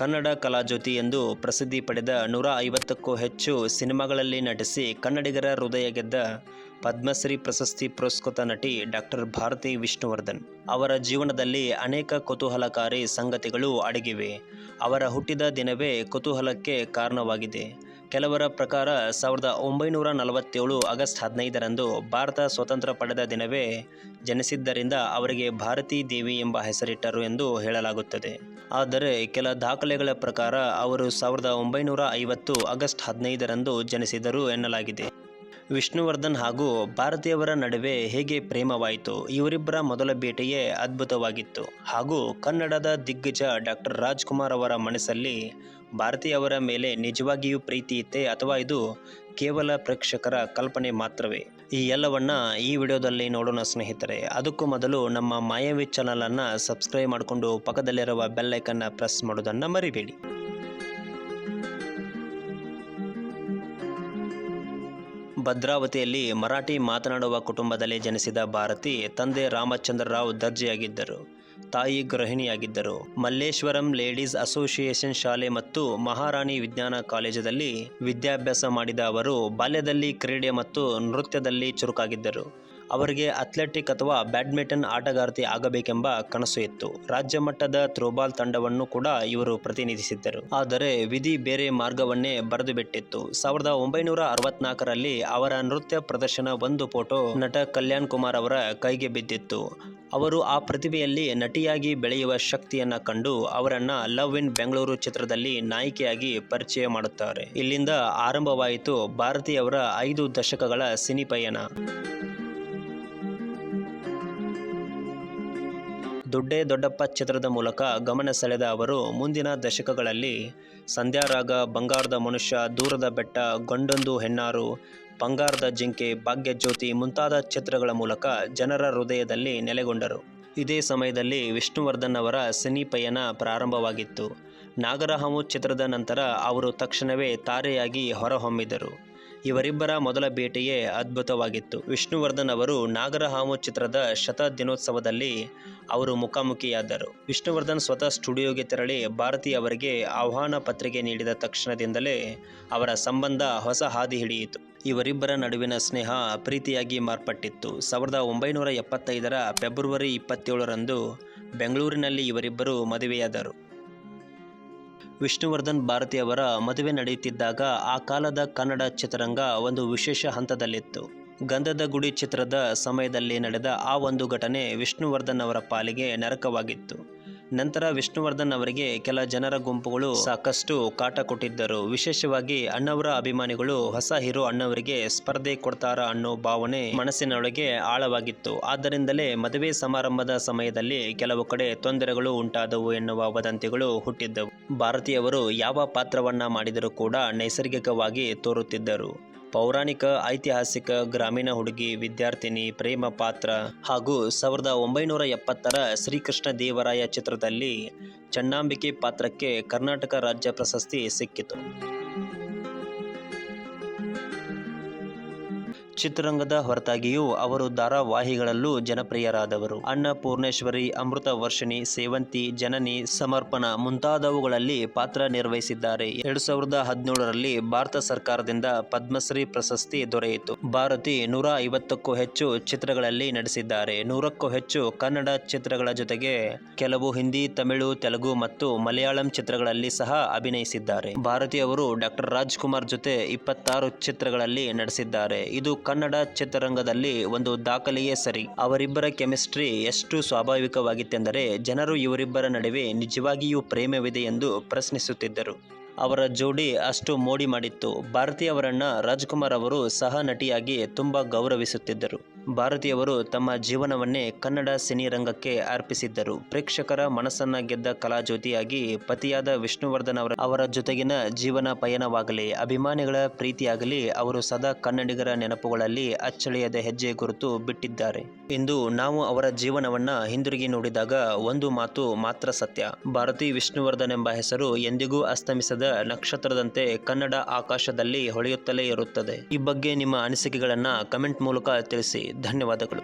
ಕನ್ನಡ ಕಲಾಜ್ಯೋತಿ ಎಂದು ಪ್ರಸಿದ್ಧಿ ಪಡೆದ ನೂರ ಐವತ್ತಕ್ಕೂ ಹೆಚ್ಚು ಸಿನಿಮಾಗಳಲ್ಲಿ ನಟಿಸಿ ಕನ್ನಡಿಗರ ಹೃದಯ ಗೆದ್ದ ಪದ್ಮಶ್ರೀ ಪ್ರಶಸ್ತಿ ಪುರಸ್ಕೃತ ನಟಿ ಡಾಕ್ಟರ್ ಭಾರತಿ ವಿಷ್ಣುವರ್ಧನ್. ಅವರ ಜೀವನದಲ್ಲಿ ಅನೇಕ ಕುತೂಹಲಕಾರಿ ಸಂಗತಿಗಳು ಅಡಗಿವೆ. ಅವರ ಹುಟ್ಟಿದ ದಿನವೇ ಕುತೂಹಲಕ್ಕೆ ಕಾರಣವಾಗಿದೆ. ಕೆಲವರ ಪ್ರಕಾರ ಸಾವಿರದ ಒಂಬೈನೂರ ನಲವತ್ತೇಳು ಆಗಸ್ಟ್ ಹದಿನೈದರಂದು ಭಾರತ ಸ್ವತಂತ್ರ ಪಡೆದ ದಿನವೇ ಜನಿಸಿದ್ದರಿಂದ ಅವರಿಗೆ ಭಾರತೀ ದೇವಿ ಎಂಬ ಹೆಸರಿಟ್ಟರು ಎಂದು ಹೇಳಲಾಗುತ್ತದೆ. ಆದರೆ ಕೆಲ ದಾಖಲೆಗಳ ಪ್ರಕಾರ ಅವರು ಸಾವಿರದ ಒಂಬೈನೂರ ಐವತ್ತು ಆಗಸ್ಟ್ ಹದಿನೈದರಂದು ಜನಿಸಿದರು ಎನ್ನಲಾಗಿದೆ. ವಿಷ್ಣುವರ್ಧನ್ ಹಾಗೂ ಭಾರತೀಯವರ ನಡುವೆ ಹೇಗೆ ಪ್ರೇಮವಾಯಿತು, ಇವರಿಬ್ಬರ ಮೊದಲ ಭೇಟಿಯೇ ಅದ್ಭುತವಾಗಿತ್ತು. ಹಾಗೂ ಕನ್ನಡದ ದಿಗ್ಗಜ ಡಾಕ್ಟರ್ ರಾಜ್ಕುಮಾರ್ ಅವರ ಮನಸ್ಸಲ್ಲಿ ಭಾರತೀಯವರ ಮೇಲೆ ನಿಜವಾಗಿಯೂ ಪ್ರೀತಿ ಇತ್ತೆ ಅಥವಾ ಇದು ಕೇವಲ ಪ್ರೇಕ್ಷಕರ ಕಲ್ಪನೆ ಮಾತ್ರವೇ? ಈ ಎಲ್ಲವನ್ನ ಈ ವಿಡಿಯೋದಲ್ಲಿ ನೋಡೋಣ ಸ್ನೇಹಿತರೆ. ಅದಕ್ಕೂ ಮೊದಲು ನಮ್ಮ ಮಾಯಾವಿ ಚಾನಲನ್ನು ಸಬ್ಸ್ಕ್ರೈಬ್ ಮಾಡಿಕೊಂಡು ಪಕ್ಕದಲ್ಲಿರುವ ಬೆಲ್ಲೈಕನ್ನು ಪ್ರೆಸ್ ಮಾಡೋದನ್ನು ಮರಿಬೇಡಿ. ಭದ್ರಾವತಿಯಲ್ಲಿ ಮರಾಠಿ ಮಾತನಾಡುವ ಕುಟುಂಬದಲ್ಲಿ ಜನಿಸಿದ ಭಾರತಿ ತಂದೆ ರಾಮಚಂದ್ರ ರಾವ್ ದರ್ಜೆಯಾಗಿದ್ದರು. ತಾಯಿ ಗೃಹಿಣಿಯಾಗಿದ್ದರು. ಮಲ್ಲೇಶ್ವರಂ ಲೇಡೀಸ್ ಅಸೋಸಿಯೇಷನ್ ಶಾಲೆ ಮತ್ತು ಮಹಾರಾಣಿ ವಿಜ್ಞಾನ ಕಾಲೇಜಿನಲ್ಲಿ ವಿದ್ಯಾಭ್ಯಾಸ ಮಾಡಿದ ಅವರು, ಬಾಲ್ಯದಲ್ಲಿ ಕ್ರೀಡೆ ಮತ್ತು ನೃತ್ಯದಲ್ಲಿ ಚುರುಕಾಗಿದ್ದರು. ಅವರಿಗೆ ಅಥ್ಲೆಟಿಕ್ ಅಥವಾ ಬ್ಯಾಡ್ಮಿಂಟನ್ ಆಟಗಾರ್ತಿ ಆಗಬೇಕೆಂಬ ಕನಸು ಇತ್ತು. ರಾಜ್ಯ ಮಟ್ಟದ ಥ್ರೋಬಾಲ್ ತಂಡವನ್ನು ಕೂಡ ಇವರು ಪ್ರತಿನಿಧಿಸಿದ್ದರು. ಆದರೆ ವಿಧಿ ಬೇರೆ ಮಾರ್ಗವನ್ನೇ ಬರೆದು ಬಿಟ್ಟಿತ್ತು ಸಾವಿರದ ಒಂಬೈನೂರ ಅರವತ್ನಾಲ್ಕರಲ್ಲಿ ಅವರ ನೃತ್ಯ ಪ್ರದರ್ಶನ ಒಂದು ಫೋಟೋ ನಟ ಕಲ್ಯಾಣ್ ಕುಮಾರ್ ಅವರ ಕೈಗೆ ಬಿದ್ದಿತ್ತು. ಅವರು ಆ ಪ್ರತಿಭೆಯಲ್ಲಿ ನಟಿಯಾಗಿ ಬೆಳೆಯುವ ಶಕ್ತಿಯನ್ನ ಕಂಡು ಅವರನ್ನ ಲವ್ ಇನ್ ಬೆಂಗಳೂರು ಚಿತ್ರದಲ್ಲಿ ನಾಯಕಿಯಾಗಿ ಪರಿಚಯ ಮಾಡುತ್ತಾರೆ. ಇಲ್ಲಿಂದ ಆರಂಭವಾಯಿತು ಭಾರತೀಯವರ ಐದು ದಶಕಗಳ ಸಿನಿ ಪಯಣ. ದೊಡ್ಡೇ ದೊಡ್ಡಪ್ಪ ಚಿತ್ರದ ಮೂಲಕ ಗಮನ ಸೆಳೆದ ಅವರು, ಮುಂದಿನ ದಶಕಗಳಲ್ಲಿ ಸಂಧ್ಯಾರಾಗ ಬಂಗಾರದ ಮನುಷ್ಯ, ದೂರದ ಬೆಟ್ಟ, ಗಂಡೊಂದು ಹೆಣ್ಣಾರು, ಬಂಗಾರದ ಜಿಂಕೆ, ಭಾಗ್ಯಜ್ಯೋತಿ ಮುಂತಾದ ಚಿತ್ರಗಳ ಮೂಲಕ ಜನರ ಹೃದಯದಲ್ಲಿ ನೆಲೆಗೊಂಡರು. ಇದೇ ಸಮಯದಲ್ಲಿ ವಿಷ್ಣುವರ್ಧನ್ ಅವರ ಸಿನಿ ಪಯಣ ಪ್ರಾರಂಭವಾಗಿತ್ತು. ನಾಗರಹಾವು ಚಿತ್ರದ ನಂತರ ಅವರು ತಕ್ಷಣವೇ ತಾರೆಯಾಗಿ ಹೊರಹೊಮ್ಮಿದರು. ಇವರಿಬ್ಬರ ಮೊದಲ ಭೇಟಿಯೇ ಅದ್ಭುತವಾಗಿತ್ತು. ವಿಷ್ಣುವರ್ಧನ್ ಅವರು ನಾಗರಹಾಮು ಚಿತ್ರದ ಶತ ದಿನೋತ್ಸವದಲ್ಲಿ ಅವರು ಮುಖಾಮುಖಿಯಾದರು. ವಿಷ್ಣುವರ್ಧನ್ ಸ್ವತಃ ಸ್ಟುಡಿಯೋಗೆ ತೆರಳಿ ಭಾರತಿ ಅವರಿಗೆ ಆಹ್ವಾನ ಪತ್ರಿಕೆ ನೀಡಿದ ತಕ್ಷಣದಿಂದಲೇ ಅವರ ಸಂಬಂಧ ಹೊಸ ಹಾದಿ ಹಿಡಿಯಿತು. ಇವರಿಬ್ಬರ ನಡುವಿನ ಸ್ನೇಹ ಪ್ರೀತಿಯಾಗಿ ಮಾರ್ಪಟ್ಟಿತ್ತು. ಸಾವಿರದ ಒಂಬೈನೂರ ಎಪ್ಪತ್ತೈದರ ಫೆಬ್ರವರಿ ಇಪ್ಪತ್ತೇಳರಂದು ಬೆಂಗಳೂರಿನಲ್ಲಿ ಇವರಿಬ್ಬರು ಮದುವೆಯಾದರು. ವಿಷ್ಣುವರ್ಧನ್ ಭಾರತಿಯವರ ಮದುವೆ ನಡೆಯುತ್ತಿದ್ದಾಗ ಆ ಕಾಲದ ಕನ್ನಡ ಚಿತ್ರರಂಗ ಒಂದು ವಿಶೇಷ ಹಂತದಲ್ಲಿತ್ತು. ಗಂಧದ ಗುಡಿ ಚಿತ್ರದ ಸಮಯದಲ್ಲಿ ನಡೆದ ಆ ಒಂದು ಘಟನೆ ವಿಷ್ಣುವರ್ಧನ್ ಅವರ ಪಾಲಿಗೆ ನರಕವಾಗಿತ್ತು. ನಂತರ ವಿಷ್ಣುವರ್ಧನ್ ಅವರಿಗೆ ಕೆಲ ಜನರ ಗುಂಪುಗಳು ಸಾಕಷ್ಟು ಕಾಟ ಕೊಟ್ಟಿದ್ದರು. ವಿಶೇಷವಾಗಿ ಅಣ್ಣವರ ಅಭಿಮಾನಿಗಳು ಹೊಸ ಹೀರೋ ಅಣ್ಣವರಿಗೆ ಸ್ಪರ್ಧೆ ಕೊಡ್ತಾರ ಅನ್ನೋ ಭಾವನೆ ಮನಸ್ಸಿನೊಳಗೆ ಆಳವಾಗಿತ್ತು. ಆದ್ದರಿಂದಲೇ ಮದುವೆ ಸಮಾರಂಭದ ಸಮಯದಲ್ಲಿ ಕೆಲವು ಕಡೆ ತೊಂದರೆಗಳು ಉಂಟಾದವು ಎನ್ನುವ ವದಂತಿಗಳು ಹುಟ್ಟಿದ್ದವು. ಭಾರತೀಯವರು ಯಾವ ಪಾತ್ರವನ್ನ ಮಾಡಿದರೂ ಕೂಡ ನೈಸರ್ಗಿಕವಾಗಿ ತೋರುತ್ತಿದ್ದರು. ಪೌರಾಣಿಕ, ಐತಿಹಾಸಿಕ, ಗ್ರಾಮೀಣ ಹುಡುಗಿ, ವಿದ್ಯಾರ್ಥಿನಿ, ಪ್ರೇಮ ಪಾತ್ರ ಹಾಗೂ ಸಾವಿರದ ಒಂಬೈನೂರ ಎಪ್ಪತ್ತರ ಶ್ರೀಕೃಷ್ಣ ದೇವರಾಯ ಚಿತ್ರದಲ್ಲಿ ಚನ್ನಾಂಬಿಕೆ ಪಾತ್ರಕ್ಕೆ ಕರ್ನಾಟಕ ರಾಜ್ಯ ಪ್ರಶಸ್ತಿ ಸಿಕ್ಕಿತು. ಚಿತ್ರರಂಗದ ಹೊರತಾಗಿಯೂ ಅವರು ಧಾರಾವಾಹಿಗಳಲ್ಲೂ ಜನಪ್ರಿಯರಾದವರು. ಅನ್ನ ಪೂರ್ಣೇಶ್ವರಿ ಅಮೃತ ವರ್ಷಿಣಿ ಸೇವಂತಿ, ಜನನಿ, ಸಮರ್ಪಣ ಮುಂತಾದವುಗಳಲ್ಲಿ ಪಾತ್ರ ನಿರ್ವಹಿಸಿದ್ದಾರೆ. ಎರಡು ಸಾವಿರದ ಹದಿನೇಳರಲ್ಲಿ ಭಾರತ ಸರ್ಕಾರದಿಂದ ಪದ್ಮಶ್ರೀ ಪ್ರಶಸ್ತಿ ದೊರೆಯಿತು. ಭಾರತಿ ನೂರ ಐವತ್ತಕ್ಕೂ ಹೆಚ್ಚು ಚಿತ್ರಗಳಲ್ಲಿ ನಟಿಸಿದ್ದಾರೆ. ನೂರಕ್ಕೂ ಹೆಚ್ಚು ಕನ್ನಡ ಚಿತ್ರಗಳ ಜೊತೆಗೆ ಕೆಲವು ಹಿಂದಿ, ತಮಿಳು, ತೆಲುಗು ಮತ್ತು ಮಲಯಾಳಂ ಚಿತ್ರಗಳಲ್ಲಿ ಸಹ ಅಭಿನಯಿಸಿದ್ದಾರೆ. ಭಾರತಿ ಅವರು ಡಾಕ್ಟರ್ ರಾಜ್ಕುಮಾರ್ ಜೊತೆ ಇಪ್ಪತ್ತಾರು ಚಿತ್ರಗಳಲ್ಲಿ ನಟಿಸಿದ್ದಾರೆ. ಇದು ಕನ್ನಡ ಚಿತ್ರರಂಗದಲ್ಲಿ ಒಂದು ದಾಖಲೆಯೇ ಸರಿ. ಅವರಿಬ್ಬರ ಕೆಮಿಸ್ಟ್ರಿ ಎಷ್ಟು ಸ್ವಾಭಾವಿಕವಾಗಿತ್ತೆಂದರೆ ಜನರು ಇವರಿಬ್ಬರ ನಡುವೆ ನಿಜವಾಗಿಯೂ ಪ್ರೇಮವಿದೆ ಎಂದು ಪ್ರಶ್ನಿಸುತ್ತಿದ್ದರು. ಅವರ ಜೋಡಿ ಅಷ್ಟು ಮೋಡಿ ಮಾಡಿತ್ತು. ಭಾರತಿ ಅವರನ್ನ ರಾಜ್ಕುಮಾರ್ ಅವರು ಸಹ ನಟಿಯಾಗಿ ತುಂಬಾ ಗೌರವಿಸುತ್ತಿದ್ದರು. ಭಾರತಿಯವರು ತಮ್ಮ ಜೀವನವನ್ನೇ ಕನ್ನಡ ಸಿನಿರಂಗಕ್ಕೆ ಅರ್ಪಿಸಿದ್ದರು. ಪ್ರೇಕ್ಷಕರ ಮನಸ್ಸನ್ನ ಗೆದ್ದ ಕಲಾಜ್ಯೋತಿಯಾಗಿ ಪತಿಯಾದ ವಿಷ್ಣುವರ್ಧನ್ ಅವರ ಅವರ ಜೊತೆಗಿನ ಜೀವನ ಪಯಣವಾಗಲಿ, ಅಭಿಮಾನಿಗಳ ಪ್ರೀತಿಯಾಗಲಿ ಅವರು ಸದಾ ಕನ್ನಡಿಗರ ನೆನಪುಗಳಲ್ಲಿ ಅಚ್ಚಳಿಯದ ಹೆಜ್ಜೆ ಗುರುತು ಬಿಟ್ಟಿದ್ದಾರೆ. ಇಂದು ನಾವು ಅವರ ಜೀವನವನ್ನ ಹಿಂದಿರುಗಿ ನೋಡಿದಾಗ ಒಂದು ಮಾತು ಮಾತ್ರ ಸತ್ಯ. ಭಾರತಿ ವಿಷ್ಣುವರ್ಧನ್ ಎಂಬ ಹೆಸರು ಎಂದಿಗೂ ಅಸ್ತಮಿಸದ ನಕ್ಷತ್ರದಂತೆ ಕನ್ನಡ ಆಕಾಶದಲ್ಲಿ ಹೊಳೆಯುತ್ತಲೇ ಇರುತ್ತದೆ. ಈ ಬಗ್ಗೆ ನಿಮ್ಮ ಅನಿಸಿಕೆಗಳನ್ನ ಕಮೆಂಟ್ ಮೂಲಕ ತಿಳಿಸಿ. ಧನ್ಯವಾದಗಳು